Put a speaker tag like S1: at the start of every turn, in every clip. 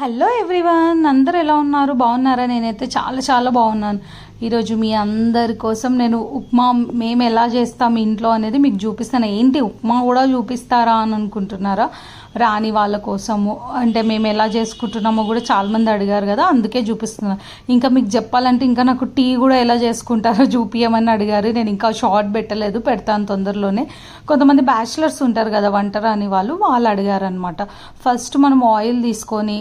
S1: Hello everyone అందరు ఎలా ఉన్నారు? బాగున్నారా? నేనైతే చాలా చాలా బాగున్నాను. ఈరోజు మీ అందరి కోసం నేను ఉప్మా మేము ఎలా చేస్తాం ఇంట్లో అనేది మీకు చూపిస్తాను. ఏంటి ఉప్మా కూడా చూపిస్తారా అని అనుకుంటున్నారా? రాని వాళ్ళ కోసము అంటే మేము ఎలా చేసుకుంటున్నామో కూడా చాలామంది అడిగారు కదా అందుకే చూపిస్తున్నాను ఇంకా మీకు చెప్పాలంటే ఇంకా నాకు టీ కూడా ఎలా చేసుకుంటారో చూపించమని అడిగారు. నేను ఇంకా షార్ట్ పెట్టలేదు పెడతాను తొందరలోనే. కొంతమంది బ్యాచిలర్స్ ఉంటారు కదా వంట రాని వాళ్ళు వాళ్ళు అడిగారు అనమాట ఫస్ట్ మనం ఆయిల్ తీసుకొని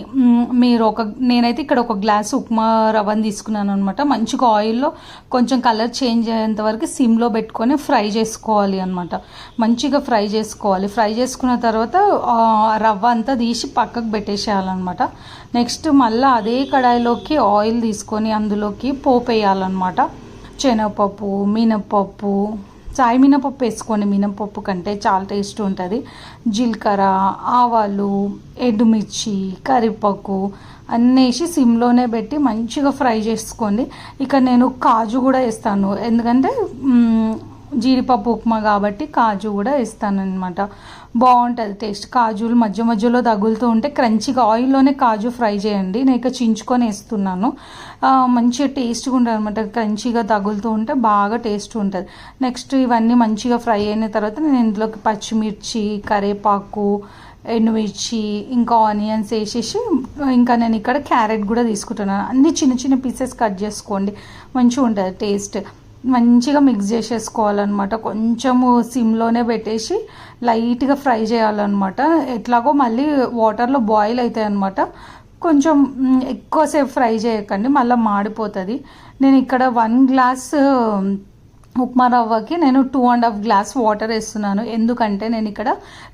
S1: మీరు ఒక నేనైతే ఇక్కడ ఒక గ్లాస్ ఉప్మా రవ్వని తీసుకున్నాను అనమాట మంచిగా ఆయిల్లో కొంచెం కలర్ చేంజ్ అయ్యేంత వరకు సిమ్లో పెట్టుకొని ఫ్రై చేసుకోవాలి అనమాట మంచిగా ఫ్రై చేసుకోవాలి. ఫ్రై చేసుకున్న తర్వాత రవ్వ అంతా తీసి పక్కకు పెట్టేసేయాలన్నమాట. నెక్స్ట్ మళ్ళీ అదే కడాయిలోకి ఆయిల్ తీసుకొని అందులోకి పోపు వేయాలన్నమాట శనగపప్పు మినప్పప్పు చాయ్ మినపప్పు వేసుకోండి. మినపప్పు కంటే చాలా టేస్ట్ ఉంటుంది. జీలకర్ర ఆవాలు ఎండుమిర్చి కరివేపాకు అన్నీ వేసి సిమ్లోనే పెట్టి మంచిగా ఫ్రై చేసుకోండి. ఇక నేను కాజు కూడా వేస్తాను. ఎందుకంటే జీడిపప్పు ఉప్మా కాబట్టి కాజు కూడా వేస్తాను అనమాట బాగుంటుంది టేస్ట్. కాజులు మధ్య మధ్యలో తగులుతూ ఉంటే క్రంచిగా ఆయిల్లోనే కాజు ఫ్రై చేయండి. నేను ఇక చించుకొని వేస్తున్నాను. మంచిగా టేస్ట్గా ఉంటుంది అనమాట క్రంచిగా తగులుతూ ఉంటే బాగా టేస్ట్ ఉంటుంది. నెక్స్ట్ ఇవన్నీ మంచిగా ఫ్రై అయిన తర్వాత నేను ఇందులోకి పచ్చిమిర్చి కరివేపాకు ఎండుమిర్చి ఇంకా ఆనియన్స్ వేసేసి ఇంకా నేను ఇక్కడ క్యారెట్ కూడా తీసుకుంటున్నాను. అన్ని చిన్న చిన్న పీసెస్ కట్ చేసుకోండి. మంచిగా ఉంటుంది టేస్ట్. మంచిగా మిక్స్ చేసేసుకోవాలన్నమాట. కొంచెము సిమ్లోనే పెట్టేసి లైట్గా ఫ్రై చేయాలన్నమాట. ఎట్లాగో మళ్ళీ వాటర్లో బాయిల్ అవుతాయి అనమాట కొంచెం ఎక్కువసేపు ఫ్రై చేయకండి మళ్ళీ మాడిపోతుంది. నేను ఇక్కడ వన్ గ్లాస్ ఉప్మా రవ్వకి నేను two and half glass water వేస్తున్నాను. ఎందుకంటే నేను ఇక్కడ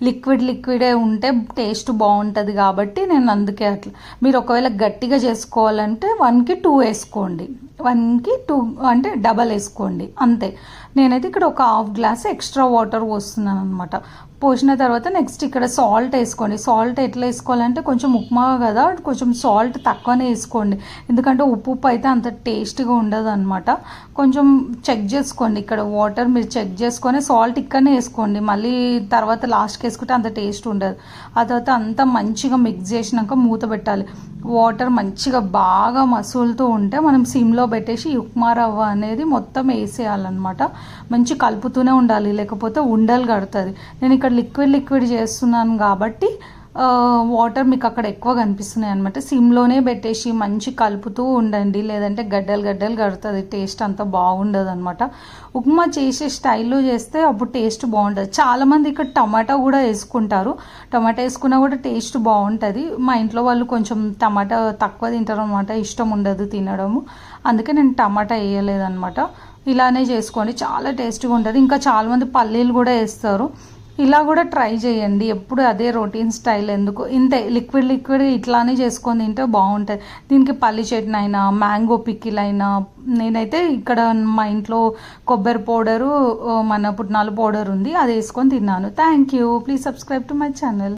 S1: లిక్విడ్ లిక్విడే ఉంటే టేస్ట్ బాగుంటుంది కాబట్టి నేను అందుకే అట్లా. మీరు ఒకవేళ గట్టిగా చేసుకోవాలంటే వన్కి టూ వేసుకోండి. వన్కి టూ అంటే డబల్ వేసుకోండి అంతే. నేనైతే ఇక్కడ ఒక హాఫ్ గ్లాస్ ఎక్స్ట్రా వాటర్ పోస్తున్నాను అనమాట పోసిన తర్వాత నెక్స్ట్ ఇక్కడ సాల్ట్ వేసుకోండి. సాల్ట్ ఎట్లా వేసుకోవాలంటే కొంచెం ఉప్మా కదా కొంచెం సాల్ట్ తక్కువనే వేసుకోండి. ఎందుకంటే ఉప్పు ఉప్పు అయితే అంత టేస్ట్గా ఉండదు అనమాట కొంచెం చెక్ చేసుకోండి ఇక్కడ వాటర్ మీరు చెక్ చేసుకొని సాల్ట్ ఇక్కడనే వేసుకోండి. మళ్ళీ తర్వాత లాస్ట్కి వేసుకుంటే అంత టేస్ట్ ఉండదు. ఆ తర్వాత అంతా మంచిగా మిక్స్ చేసినాక మూత పెట్టాలి. వాటర్ మంచిగా బాగా మసులుతూ ఉంటే మనం సిమ్లో పెట్టేసి ఉప్మా రవ్వ అనేది మొత్తం వేసేయాలన్నమాట. మంచి కలుపుతూనే ఉండాలి లేకపోతే ఉండలు కడుతుంది. నేను ఇక్కడ లిక్విడ్ లిక్విడ్ చేస్తున్నాను కాబట్టి వాటర్ మీకు అక్కడ ఎక్కువ కనిపిస్తున్నాయి అనమాట సిమ్లోనే పెట్టేసి మంచి కలుపుతూ ఉండండి. లేదంటే గడ్డలు గడ్డలు కడుతుంది. టేస్ట్ అంత బాగుండదు అనమాట ఉప్మా చేసే స్టైల్లో చేస్తే అప్పుడు టేస్ట్ బాగుంటుంది. చాలామంది ఇక్కడ టమాటా కూడా వేసుకుంటారు. టమాటా వేసుకున్నా కూడా టేస్ట్ బాగుంటుంది. మా ఇంట్లో వాళ్ళు కొంచెం టమాటా తక్కువ తింటారు అనమాట ఇష్టం ఉండదు తినడము. అందుకే నేను టమాటా వేయలేదన్నమాట. ఇలానే చేసుకోండి. చాలా టేస్ట్గా ఉంటుంది. ఇంకా చాలామంది పల్లీలు కూడా వేస్తారు. ఇలా కూడా ట్రై చేయండి. ఎప్పుడు అదే రొటీన్ స్టైల్ ఎందుకు? ఇంతే లిక్విడ్ లిక్విడ్ ఇట్లానే చేసుకొని తింటే బాగుంటుంది. దీనికి పల్లి చట్నీ అయినా మ్యాంగో పిక్కిల్ అయినా నేనైతే ఇక్కడ మా ఇంట్లో కొబ్బరి పౌడరు మన పుట్నాల పౌడర్ ఉంది అది వేసుకొని తిన్నాను. Thank you please subscribe to my channel